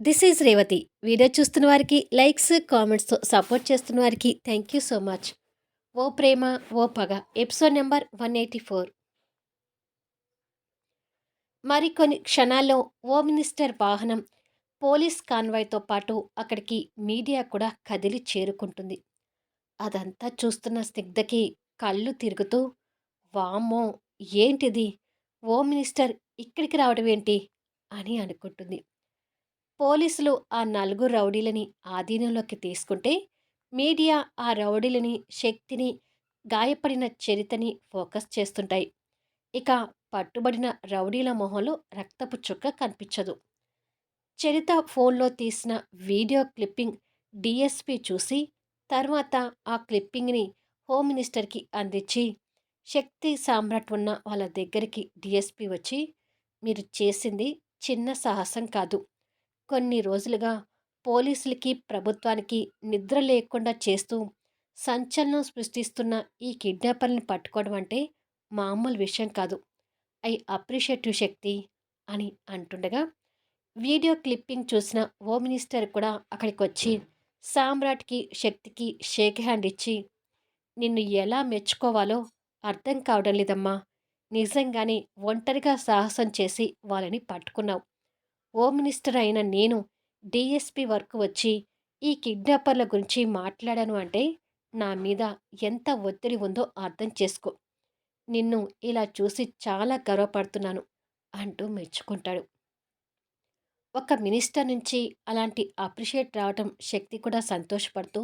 This is Revathi video చూస్తున్న వారికి likes కామెంట్స్తో support చేస్తున్న వారికి థ్యాంక్ యూ సో మచ్ ఓ ప్రేమ ఓ పగ. Episode number one eighty four మరికొన్ని క్షణాల్లో ఓ మినిస్టర్ వాహనం పోలీస్ కాన్వాయ్తో పాటు అక్కడికి మీడియా కూడా కదిలి చేరుకుంటుంది. అదంతా చూస్తున్న స్నిగ్ధకి కళ్ళు తిరుగుతూ వామ్మో ఏంటిది? ఓ మినిస్టర్ ఇక్కడికి రావడం ఏంటి? అని అనుకుంటుంది. పోలీసులు ఆ నలుగురు రౌడీలని ఆధీనంలోకి తీసుకుంటే మీడియా ఆ రౌడీలని శక్తిని గాయపడిన చరితని ఫోకస్ చేస్తుంటాయి. ఇక పట్టుబడిన రౌడీల మొహంలో రక్తపు చుక్క కనిపించదు. చరిత ఫోన్లో తీసిన వీడియో క్లిప్పింగ్ డిఎస్పి చూసి తర్వాత ఆ క్లిప్పింగ్ని హోమ్ మినిస్టర్కి అందించి శక్తి సామ్రాట్ ఉన్న వాళ్ళ దగ్గరికి డిఎస్పి వచ్చి మీరు చేసింది చిన్న సాహసం కాదు. కొన్ని రోజులుగా పోలీసులకి ప్రభుత్వానికి నిద్ర లేకుండా చేస్తూ సంచలనం సృష్టిస్తున్న ఈ కిడ్నాపర్ని పట్టుకోవడం అంటే మామూలు విషయం కాదు. ఐ అప్రిషియేటివ్ శక్తి అని అంటుండగా వీడియో క్లిప్పింగ్ చూసిన ఓ మినిస్టర్ కూడా అక్కడికి వచ్చి సామ్రాట్కి శక్తికి షేక్ హ్యాండ్ ఇచ్చి నిన్ను ఎలా మెచ్చుకోవాలో అర్థం కావడం లేదమ్మా. నిజంగానే ఒంటరిగా సాహసం చేసి వాళ్ళని పట్టుకున్నావు. హోమ్ మినిస్టర్ అయిన నేను డిఎస్పి వర్క్ వచ్చి ఈ కిడ్నాపర్ల గురించి మాట్లాడాను అంటే నా మీద ఎంత ఒత్తిడి ఉందో అర్థం చేసుకో. నిన్ను ఇలా చూసి చాలా గర్వపడుతున్నాను అంటూ మెచ్చుకుంటాడు. ఒక మినిస్టర్ నుంచి అలాంటి అప్రిషియేట్ రావటం శక్తి కూడా సంతోషపడుతూ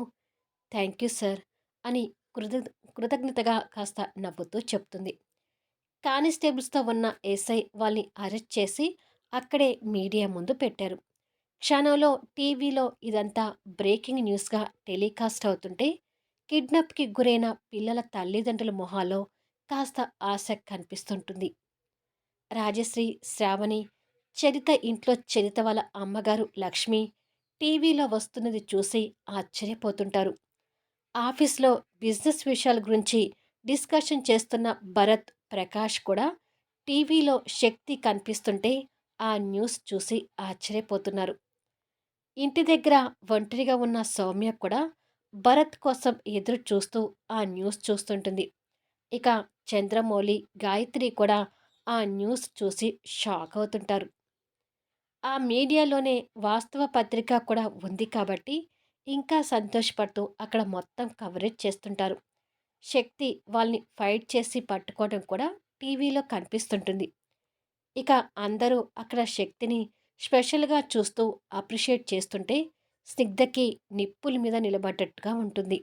థ్యాంక్ యూ సార్ అని కృత కృతజ్ఞతగా కాస్త నవ్వుతూ చెప్తుంది. కానిస్టేబుల్స్తో ఉన్న ఎస్ఐ వాళ్ళని అరెస్ట్ చేసి అక్కడే మీడియా ముందు పెట్టారు. క్షణంలో టీవీలో ఇదంతా బ్రేకింగ్ న్యూస్గా టెలికాస్ట్ అవుతుంటే కిడ్నాప్కి గురైన పిల్లల తల్లిదండ్రుల మొహాల్లో కాస్త ఆశ కనిపిస్తుంటుంది. రాజశ్రీ శ్రావణి చరిత ఇంట్లో చరిత వాళ్ళ అమ్మగారు లక్ష్మి టీవీలో వస్తున్నది చూసి ఆశ్చర్యపోతుంటారు. ఆఫీస్లో బిజినెస్ విషయాల గురించి డిస్కషన్ చేస్తున్న భరత్ ప్రకాష్ కూడా టీవీలో శక్తి కనిపిస్తుంటే ఆ న్యూస్ చూసి ఆశ్చర్యపోతున్నారు. ఇంటి దగ్గర ఒంటరిగా ఉన్న సౌమ్య కూడా భరత్ కోసం ఎదురు చూస్తూ ఆ న్యూస్ చూస్తుంటుంది. ఇక చంద్రమౌళి గాయత్రి కూడా ఆ న్యూస్ చూసి షాక్ అవుతుంటారు. ఆ మీడియాలోనే వాస్తవ పత్రిక కూడా ఉంది కాబట్టి ఇంకా సంతోషపడుతూ అక్కడ మొత్తం కవరేజ్ చేస్తుంటారు. శక్తి వాళ్ళని ఫైట్ చేసి పట్టుకోవడం కూడా టీవీలో కనిపిస్తుంటుంది. ఇక అందరూ అక్కడ శక్తిని స్పెషల్గా చూస్తూ అప్రిషియేట్ చేస్తుంటే స్నిగ్ధకి నిప్పుల మీద నిలబడ్డట్టుగా ఉంటుంది.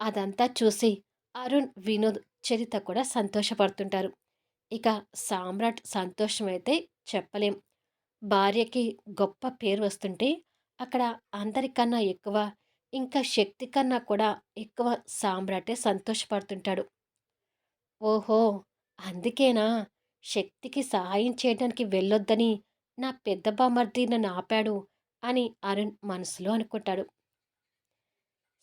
అదంతా చూసి అరుణ్ వినోద్ చరిత కూడా సంతోషపడుతుంటారు. ఇక సామ్రాట్ సంతోషమైతే చెప్పలేం. భార్యకి గొప్ప పేరు వస్తుంటే అక్కడ అందరికన్నా ఎక్కువ ఇంకా శక్తి కన్నా కూడా ఎక్కువ సామ్రాటే సంతోషపడుతుంటాడు. ఓహో! అందుకేనా? శక్తికి సహాయం చేయడానికి వెళ్ళొద్దని నా పెద్ద బామర్ది నన్ను ఆపాడు అని అరుణ్ మనసులో అనుకుంటాడు.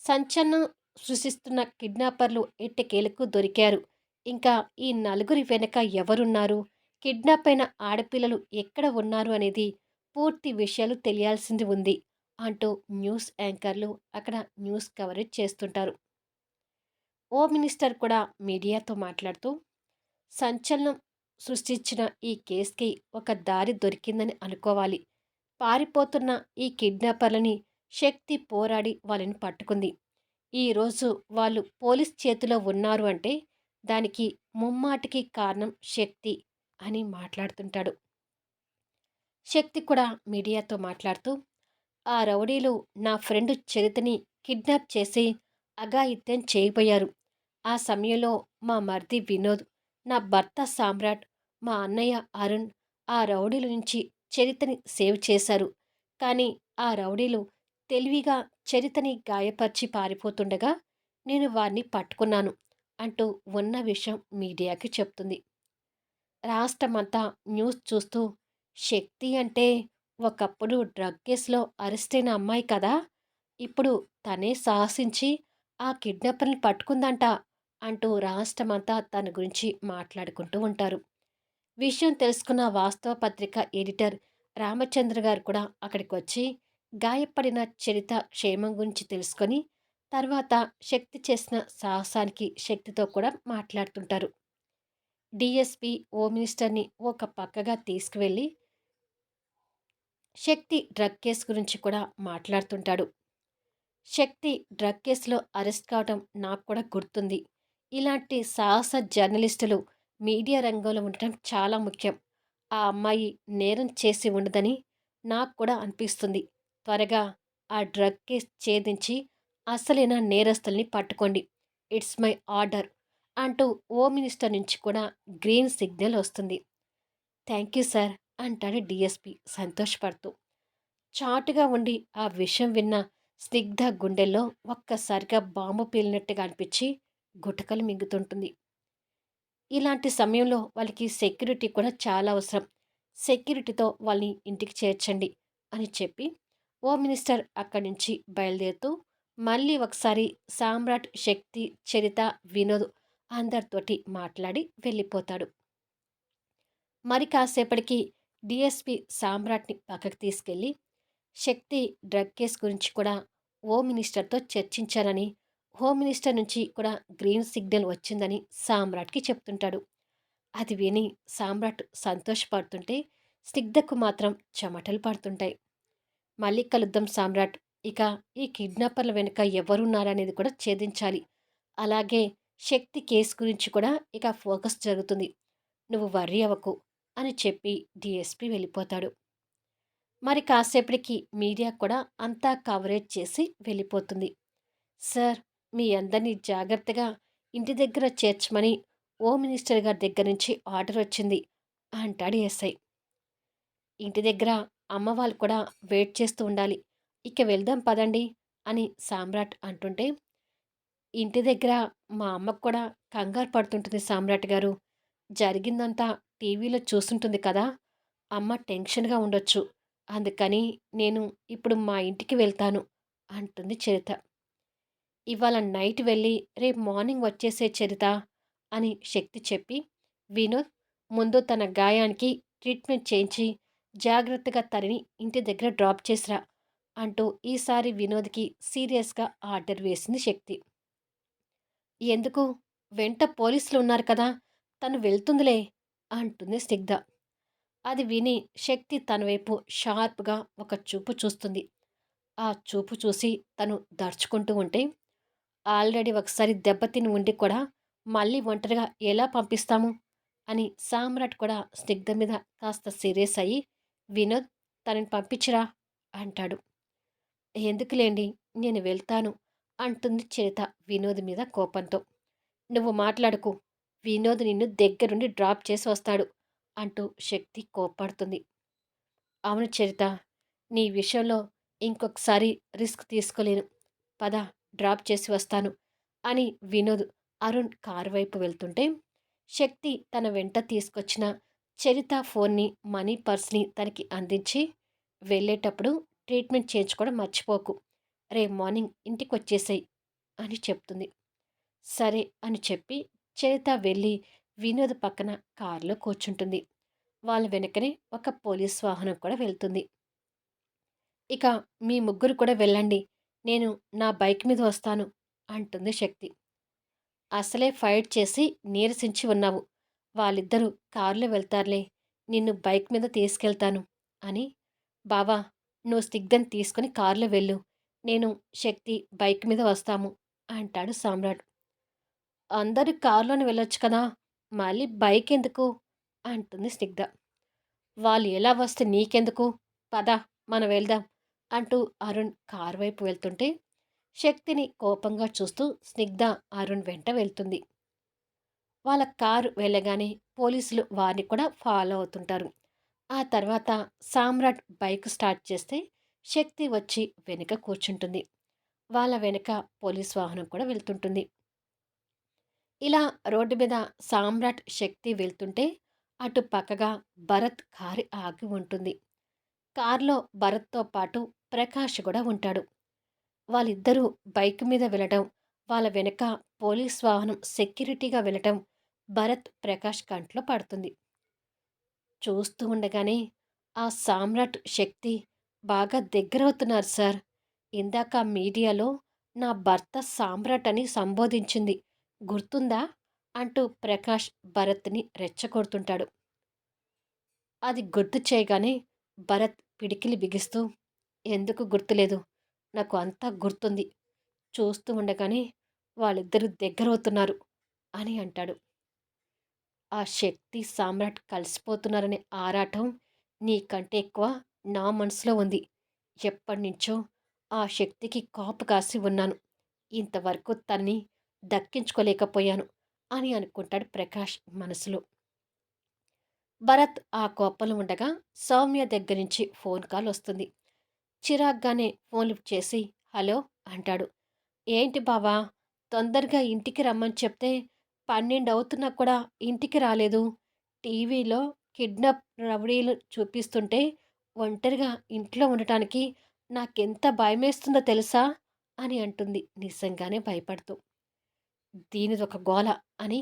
సంచలనం సృష్టిస్తున్న కిడ్నాపర్లు ఎట్టకేలకు దొరికారు. ఇంకా ఈ నలుగురి వెనక ఎవరున్నారు? కిడ్నాప్ అయిన ఆడపిల్లలు ఎక్కడ ఉన్నారు అనేది పూర్తి విషయాలు తెలియాల్సింది ఉంది అంటూ న్యూస్ యాంకర్లు అక్కడ న్యూస్ కవరేజ్ చేస్తుంటారు. ఓ మినిస్టర్ కూడా మీడియాతో మాట్లాడుతూ సంచలనం సృష్టించిన ఈ కేసుకి ఒక దారి దొరికిందని అనుకోవాలి. పారిపోతున్న ఈ కిడ్నాపర్లని శక్తి పోరాడి వాళ్ళని పట్టుకుంది. ఈరోజు వాళ్ళు పోలీస్ చేతిలో ఉన్నారు అంటే దానికి ముమ్మాటికి కారణం శక్తి అని మాట్లాడుతుంటాడు. శక్తి కూడా మీడియాతో మాట్లాడుతూ ఆ రౌడీలు నా ఫ్రెండ్ చరితని కిడ్నాప్ చేసి అఘాయిత్యం చేయబోయారు. ఆ సమయంలో మా మర్ది వినోద్ నా భర్త సామ్రాట్ మా అన్నయ్య అరుణ్ ఆ రౌడీల నుంచి చరితని సేవ్ చేశారు. కానీ ఆ రౌడీలు తెలివిగా చరితని గాయపరిచి పారిపోతుండగా నేను వారిని పట్టుకున్నాను అంటూ ఉన్న విషయం మీడియాకి చెప్తుంది. రాష్ట్రమంతా న్యూస్ చూస్తూ శక్తి అంటే ఒకప్పుడు డ్రగ్ కేసులో అరెస్ట్ అయిన అమ్మాయి కదా ఇప్పుడు తనే సాహసించి ఆ కిడ్నాపర్ని పట్టుకుందంట అంటూ రాష్ట్రమంతా తన గురించి మాట్లాడుకుంటూ ఉంటారు. విషయం తెలుసుకున్న వాస్తవ పత్రిక ఎడిటర్ రామచంద్ర గారు కూడా అక్కడికి వచ్చి గాయపడిన చరిత క్షేమం గురించి తెలుసుకొని తర్వాత శక్తి చేసిన సాహసానికి శక్తితో కూడా మాట్లాడుతుంటారు. డిఎస్పి ఓ మినిస్టర్ని ఒక పక్కగా తీసుకువెళ్ళి శక్తి డ్రగ్ కేసు గురించి కూడా మాట్లాడుతుంటాడు. శక్తి డ్రగ్ కేసులో అరెస్ట్ కావడం నాకు కూడా గుర్తుంది. ఇలాంటి సాహస జర్నలిస్టులు మీడియా రంగంలో ఉండటం చాలా ముఖ్యం. ఆ అమ్మాయి నేరం చేసి ఉండదని నాకు కూడా అనిపిస్తుంది. త్వరగా ఆ డ్రగ్ కేస్ ఛేదించి అసలైన నేరస్తుల్ని పట్టుకోండి. ఇట్స్ మై ఆర్డర్ అంటూ ఓ మినిస్టర్ నుంచి కూడా గ్రీన్ సిగ్నల్ వస్తుంది. థ్యాంక్ యూ సార్ అంటాడు డిఎస్పి సంతోషపడుతూ. చాటుగా ఉండి ఆ విషయం విన్న స్నిగ్ధ గుండెల్లో ఒక్కసారిగా బాంబు పేలినట్టుగా అనిపించి గుటకలు మింగుతుంటుంది. ఇలాంటి సమయంలో వాళ్ళకి సెక్యూరిటీ కూడా చాలా అవసరం. సెక్యూరిటీతో వాళ్ళని ఇంటికి చేర్చండి అని చెప్పి ఓ మినిస్టర్ అక్కడి నుంచి బయలుదేరుతూ మళ్ళీ ఒకసారి సామ్రాట్ శక్తి చరిత వినోద్ అందరితోటి మాట్లాడి వెళ్ళిపోతాడు. మరి కాసేపటికి డిఎస్పి సామ్రాట్ని పక్కకు తీసుకెళ్ళి శక్తి డ్రగ్ కేస్ గురించి కూడా ఓ మినిస్టర్తో చర్చించారని హోమ్ మినిస్టర్ నుంచి కూడా గ్రీన్ సిగ్నల్ వచ్చిందని సామ్రాట్కి చెప్తుంటాడు. అది విని సామ్రాట్ సంతోషపడుతుంటే స్నిగ్ధకు మాత్రం చెమటలు పడుతుంటాయి. మళ్ళీ కలుద్దాం సామ్రాట్. ఇక ఈ కిడ్నాపర్ల వెనుక ఎవరున్నారనేది కూడా ఛేదించాలి. అలాగే శక్తి కేసు గురించి కూడా ఇక ఫోకస్ జరుగుతుంది. నువ్వు వర్రీ అవ్వకు అని చెప్పి డిఎస్పి వెళ్ళిపోతాడు. మరి కాసేపటికి మీడియా కూడా అంతా కవరేజ్ చేసి వెళ్ళిపోతుంది. సార్ మీ అందరినీ జాగ్రత్తగా ఇంటి దగ్గర చేర్చమని ఓ మినిస్టర్ గారి దగ్గర నుంచి ఆర్డర్ వచ్చింది అంటాడు ఎస్ఐ. ఇంటి దగ్గర అమ్మ వాళ్ళు కూడా వెయిట్ చేస్తూ ఉండాలి. ఇక వెళ్దాం పదండి అని సామ్రాట్ అంటుంటే ఇంటి దగ్గర మా అమ్మకు కూడా కంగారు పడుతుంటుంది సామ్రాట్ గారు. జరిగిందంతా టీవీలో చూస్తుంటుంది కదా అమ్మ టెన్షన్గా ఉండొచ్చు. అందుకని నేను ఇప్పుడు మా ఇంటికి వెళ్తాను అంటుంది చరిత. ఇవాళ నైట్ వెళ్ళి రేపు మార్నింగ్ వచ్చేసే చరిత అని శక్తి చెప్పి వినోద్ ముందు తన గాయానికి ట్రీట్మెంట్ చేయించి జాగ్రత్తగా తనని ఇంటి దగ్గర డ్రాప్ చేసిరా అంటూ ఈసారి వినోద్కి సీరియస్గా ఆర్డర్ వేసింది శక్తి. ఎందుకు? వెంట పోలీసులు ఉన్నారు కదా తను వెళ్తుందిలే అంటుంది స్నిగ్ధ. అది విని శక్తి తన వైపు షార్ప్గా ఒక చూపు చూస్తుంది. ఆ చూపు చూసి తను దర్చుకుంటూ ఉంటే ఆల్రెడీ ఒకసారి దెబ్బతిని ఉండి కూడా మళ్ళీ ఒంటరిగా ఎలా పంపిస్తాము? అని సామ్రాట్ కూడా స్నిగ్ధ మీద కాస్త సీరియస్ అయ్యి వినోద్ తనని పంపించరా? అంటాడు. ఎందుకులేండి నేను వెళ్తాను అంటుంది చరిత వినోద్ మీద కోపంతో. నువ్వు మాట్లాడుకు వినోద్ నిన్ను దగ్గరుండి డ్రాప్ చేసి వస్తాడు అంటూ శక్తి కోప్పడుతుంది. అవును చరిత నీ విషయంలో ఇంకొకసారి రిస్క్ తీసుకోలేను. పద డ్రాప్ చేసి వస్తాను అని వినోద్ అరుణ్ కారు వైపు వెళ్తుంటే శక్తి తన వెంట తీసుకొచ్చిన చరిత ఫోన్ని మనీ పర్స్ని తనకి అందించి వెళ్ళేటప్పుడు ట్రీట్మెంట్ చేయించుకోవడం మర్చిపోకు. రేపు మార్నింగ్ ఇంటికి వచ్చేసాయి అని చెప్తుంది. సరే అని చెప్పి చరిత వెళ్ళి వినోద్ పక్కన కారులో కూర్చుంటుంది. వాళ్ళ వెనకనే ఒక పోలీస్ వాహనం కూడా వెళ్తుంది. ఇక మీ ముగ్గురు కూడా వెళ్ళండి. నేను నా బైక్ మీద వస్తాను అంటుంది శక్తి. అసలే ఫైట్ చేసి నీరసించి ఉన్నావు. వాళ్ళిద్దరూ కారులో వెళ్తారులే. నిన్ను బైక్ మీద తీసుకెళ్తాను అని. బావా నువ్వు స్నిగ్ధం తీసుకుని కారులో వెళ్ళు. నేను శక్తి బైక్ మీద వస్తాము అంటాడు సామ్రాట్. అందరు కారులోనే వెళ్ళొచ్చు కదా. మళ్ళీ బైక్ ఎందుకు? అంటుంది స్నిగ్ధ. వాళ్ళు ఎలా వస్తే నీకెందుకు? పద మనం వెళ్దాం. అంటూ అరుణ్ కారు వైపు వెళ్తుంటే శక్తిని కోపంగా చూస్తూ స్నిగ్ధ అరుణ్ వెంట వెళ్తుంది. వాళ్ళ కారు వెళ్ళగానే పోలీసులు వారిని కూడా ఫాలో అవుతుంటారు. ఆ తర్వాత సామ్రాట్ బైక్ స్టార్ట్ చేస్తే శక్తి వచ్చి వెనుక కూర్చుంటుంది. వాళ్ళ వెనుక పోలీస్ వాహనం కూడా వెళ్తుంటుంది. ఇలా రోడ్డు మీద సామ్రాట్ శక్తి వెళ్తుంటే అటు పక్కగా భరత్ కారు ఆగి ఉంటుంది. కారులో భరత్తో పాటు ప్రకాష్ కూడా ఉంటాడు వాళ్ళిద్దరూ బైక్ మీద వెళ్ళటం వాళ్ళ వెనక పోలీస్ వాహనం సెక్యూరిటీగా వెళ్ళటం భరత్ ప్రకాష్ కంట్లో పడుతుంది చూస్తూ ఉండగానే ఆ సామ్రాట్ శక్తి బాగా దగ్గరవుతున్నారు సార్. ఇందాక మీడియాలో నా భర్త సామ్రాట్ అని సంబోధించింది. గుర్తుందా? అంటూ ప్రకాష్ భరత్‌ని రెచ్చగొడుతుంటాడు. అది గుర్తు చేయగానే భరత్ పిడికిలి బిగిస్తూ ఎందుకు గుర్తులేదు? నాకు అంతా గుర్తుంది. చూస్తూ ఉండగానే వాళ్ళిద్దరూ దగ్గరవుతున్నారు అని అంటాడు. ఆ శక్తి సామ్రాట్ కలిసిపోతున్నారనే ఆరాటం నీకంటే ఎక్కువ నా మనసులో ఉంది. ఎప్పటినుంచో ఆ శక్తికి కాపు కాసి ఉన్నాను. ఇంతవరకు తన్ని దక్కించుకోలేకపోయాను అని అనుకుంటాడు ప్రకాష్ మనసులో. భరత్ ఆ కోపంలో ఉండగా సౌమ్య దగ్గర నుంచి ఫోన్ కాల్ వస్తుంది. చిరాగ్గానే ఫోన్ లిఫ్ట్ చేసి హలో అంటాడు. ఏంటి బావా తొందరగా ఇంటికి రమ్మని చెప్తే పన్నెండు అవుతున్నా కూడా ఇంటికి రాలేదు. టీవీలో కిడ్నాప్ రౌడీలు చూపిస్తుంటే ఒంటరిగా ఇంట్లో ఉండటానికి నాకెంత భయమేస్తుందో తెలుసా అని అంటుంది నిజంగానే భయపడుతూ. దీనిదొక గోల అని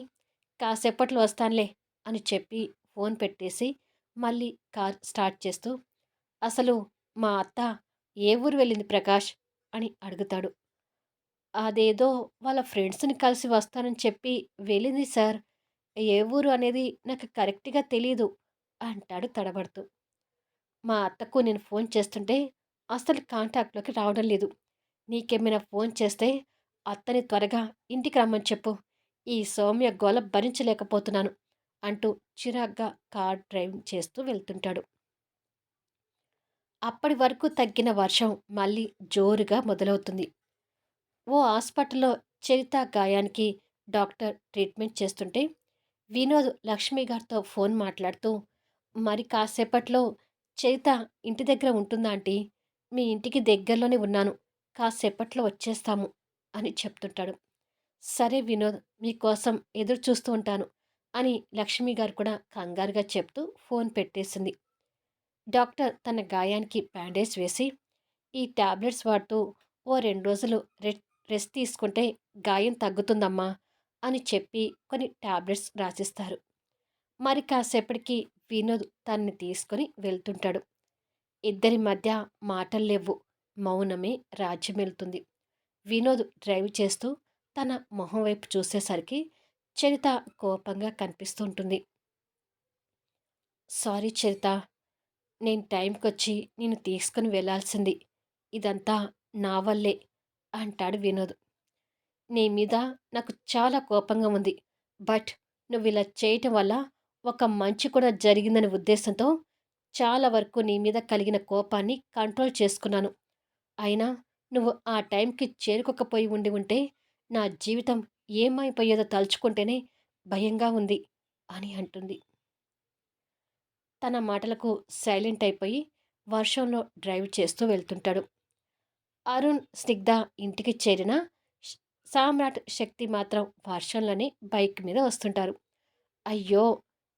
కాసేపట్లో వస్తానులే అని చెప్పి ఫోన్ పెట్టేసి మళ్ళీ కార్ స్టార్ట్ చేస్తూ అసలు మా అత్త ఏ ఊరు వెళ్ళింది ప్రకాష్? అని అడుగుతాడు. అదేదో వాళ్ళ ఫ్రెండ్స్ని కలిసి వస్తానని చెప్పి వెళ్ళింది సార్. ఏ ఊరు అనేది నాకు కరెక్ట్గా తెలీదు అంటాడు తడబడుతూ. మా అత్తకు నేను ఫోన్ చేస్తుంటే అసలు కాంటాక్ట్లోకి రావడం లేదు. నీకేమైనా ఫోన్ చేస్తే అత్తని త్వరగా ఇంటికి రమ్మని చెప్పు. ఈ సౌమ్య గోల భరించలేకపోతున్నాను అంటూ చిరాగ్గా కార్ డ్రైవింగ్ చేస్తూ వెళ్తుంటాడు. అప్పటి వరకు తగ్గిన వర్షం మళ్ళీ జోరుగా మొదలవుతుంది. ఓ హాస్పిటల్లో చరిత గాయానికి డాక్టర్ ట్రీట్మెంట్ చేస్తుంటే వినోద్ లక్ష్మి గారితో ఫోన్ మాట్లాడుతూ మరి కాసేపట్లో చరిత ఇంటి దగ్గర ఉంటుందా ఆంటీ? మీ ఇంటికి దగ్గరలోనే ఉన్నాను. కాసేపట్లో వచ్చేస్తాము అని చెప్తుంటాడు. సరే వినోద్ మీకోసం ఎదురు చూస్తూ ఉంటాను అని లక్ష్మి గారు కూడా కంగారుగా చెప్తూ ఫోన్ పెట్టేసింది. డాక్టర్ తన గాయానికి బ్యాండేజ్ వేసి ఈ ట్యాబ్లెట్స్ వాడుతూ ఓ రెండు రోజులు రె రెస్ట్ తీసుకుంటే గాయం తగ్గుతుందమ్మా అని చెప్పి కొన్ని ట్యాబ్లెట్స్ రాసిస్తారు. మరి కాసేపటికి వినోద్ తన్ని తీసుకొని వెళ్తుంటాడు. ఇద్దరి మధ్య మాటలు లేవు. మౌనమే రాజ్యమెళ్తుంది వినోద్ డ్రైవ్ చేస్తూ తన మొహం వైపు చూసేసరికి చరిత కోపంగా కనిపిస్తుంటుంది సారీ చరిత నేను టైంకి వచ్చి నేను తీసుకుని వెళ్ళాల్సింది. ఇదంతా నా వల్లే అంటాడు వినోద్. నీ మీద నాకు చాలా కోపంగా ఉంది. బట్ నువ్వు ఇలా చేయటం వల్ల ఒక మంచి కూడా జరిగిందనే ఉద్దేశంతో చాలా వరకు నీ మీద కలిగిన కోపాన్ని కంట్రోల్ చేసుకున్నాను. అయినా నువ్వు ఆ టైంకి చేరుకోకపోయి ఉండి ఉంటే నా జీవితం ఏమైపోయేదో తలుచుకుంటేనే భయంగా ఉంది అని అంటుంది. తన మాటలకు సైలెంట్ అయిపోయి వర్షంలో డ్రైవ్ చేస్తూ వెళ్తుంటాడు. అరుణ్ స్నిగ్ధ ఇంటికి చేరిన సామ్రాట్ శక్తి మాత్రం వర్షంలోనే బైక్ మీద వస్తుంటారు. అయ్యో!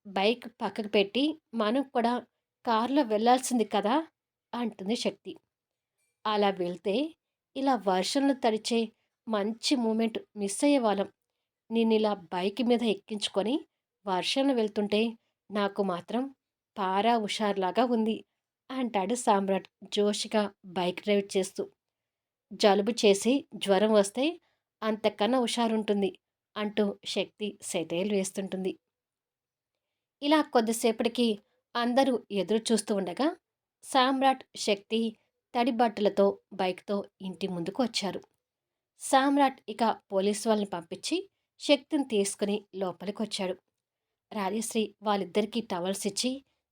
బైక్ పక్కకు పెట్టి మనం కూడా కారులో వెళ్ళాల్సింది కదా! అంటుంది శక్తి. అలా వెళ్తే ఇలా వర్షంలో తడిచే మంచి మూమెంట్ మిస్ అయ్యే వాళ్ళం. నేను ఇలా బైక్ మీద ఎక్కించుకొని వర్షంలో వెళ్తుంటే నాకు మాత్రం పారా హుషార్లాగా ఉంది అంటాడు సామ్రాట్ జోష్గా బైక్ డ్రైవ్ చేస్తూ. జలుబు చేసి జ్వరం వస్తే అంతకన్నా హుషారుంటుంది అంటూ శక్తి సెటైలు వేస్తుంటుంది. ఇలా కొద్దిసేపటికి అందరూ ఎదురు చూస్తూ ఉండగా సామ్రాట్ శక్తి తడి బట్టలతో బైక్తో ఇంటి ముందుకు వచ్చారు. సామ్రాట్ ఇక పోలీసు వాళ్ళని పంపించి శక్తిని తీసుకుని లోపలికి వచ్చాడు రాజశ్రీ వాళ్ళిద్దరికీ టవల్స్ ఇచ్చి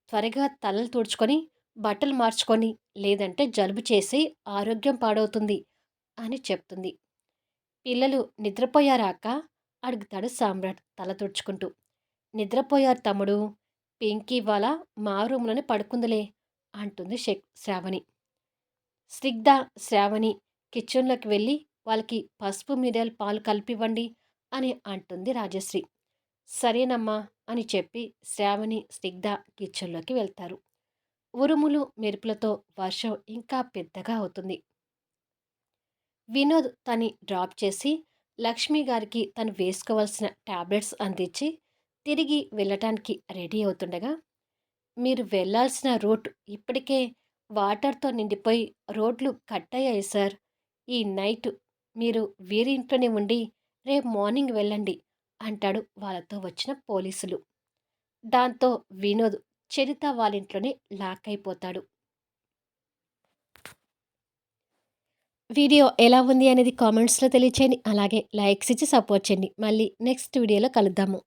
త్వరగా తలలు తుడుచుకొని బట్టలు మార్చుకొని లేదంటే జలుబు చేసి ఆరోగ్యం పాడవుతుంది అని చెప్తుంది. పిల్లలు నిద్రపోయారాక? అడుగుతాడు సామ్రాట్ తల తుడుచుకుంటూ. నిద్రపోయారు తమ్ముడు పింకీ వాళ్ళ మా రూమ్లోనే పడుకుందిలే అంటుంది షెక్ శ్రావణి. స్నిగ్ధ శ్రావణి కిచెన్లోకి వెళ్ళి వాళ్ళకి పసుపు మిరియాల పాలు కలిపివ్వండి అని అంటుంది రాజశ్రీ. సరేనమ్మా అని చెప్పి శ్రావణి స్నిగ్ధ కిచెన్లోకి వెళ్తారు. ఉరుములు మెరుపులతో వర్షం ఇంకా పెద్దగా అవుతుంది. వినోద్ తని డ్రాప్ చేసి లక్ష్మి గారికి తను వేసుకోవాల్సిన టాబ్లెట్స్ అందించి తిరిగి వెళ్ళటానికి రెడీ అవుతుండగా మీరు వెళ్ళాల్సిన రూట్ ఇప్పటికే వాటర్‌తో నిండిపోయి రోడ్లు కట్ అయ్యాయి సార్. ఈ నైట్ మీరు వీరి ఇంట్లోనే ఉండి రేపు మార్నింగ్ వెళ్ళండి. అంటాడు వాళ్ళతో వచ్చిన పోలీసులు. దాంతో వినోద్ చరిత వాళ్ళింట్లోనే లాక్ అయిపోతాడు. వీడియో ఎలా ఉంది అనేది కామెంట్స్‌లో తెలియచేయండి. అలాగే లైక్స్ ఇచ్చి సపోర్ట్ చేయండి. మళ్ళీ నెక్స్ట్ వీడియోలో కలుద్దాము.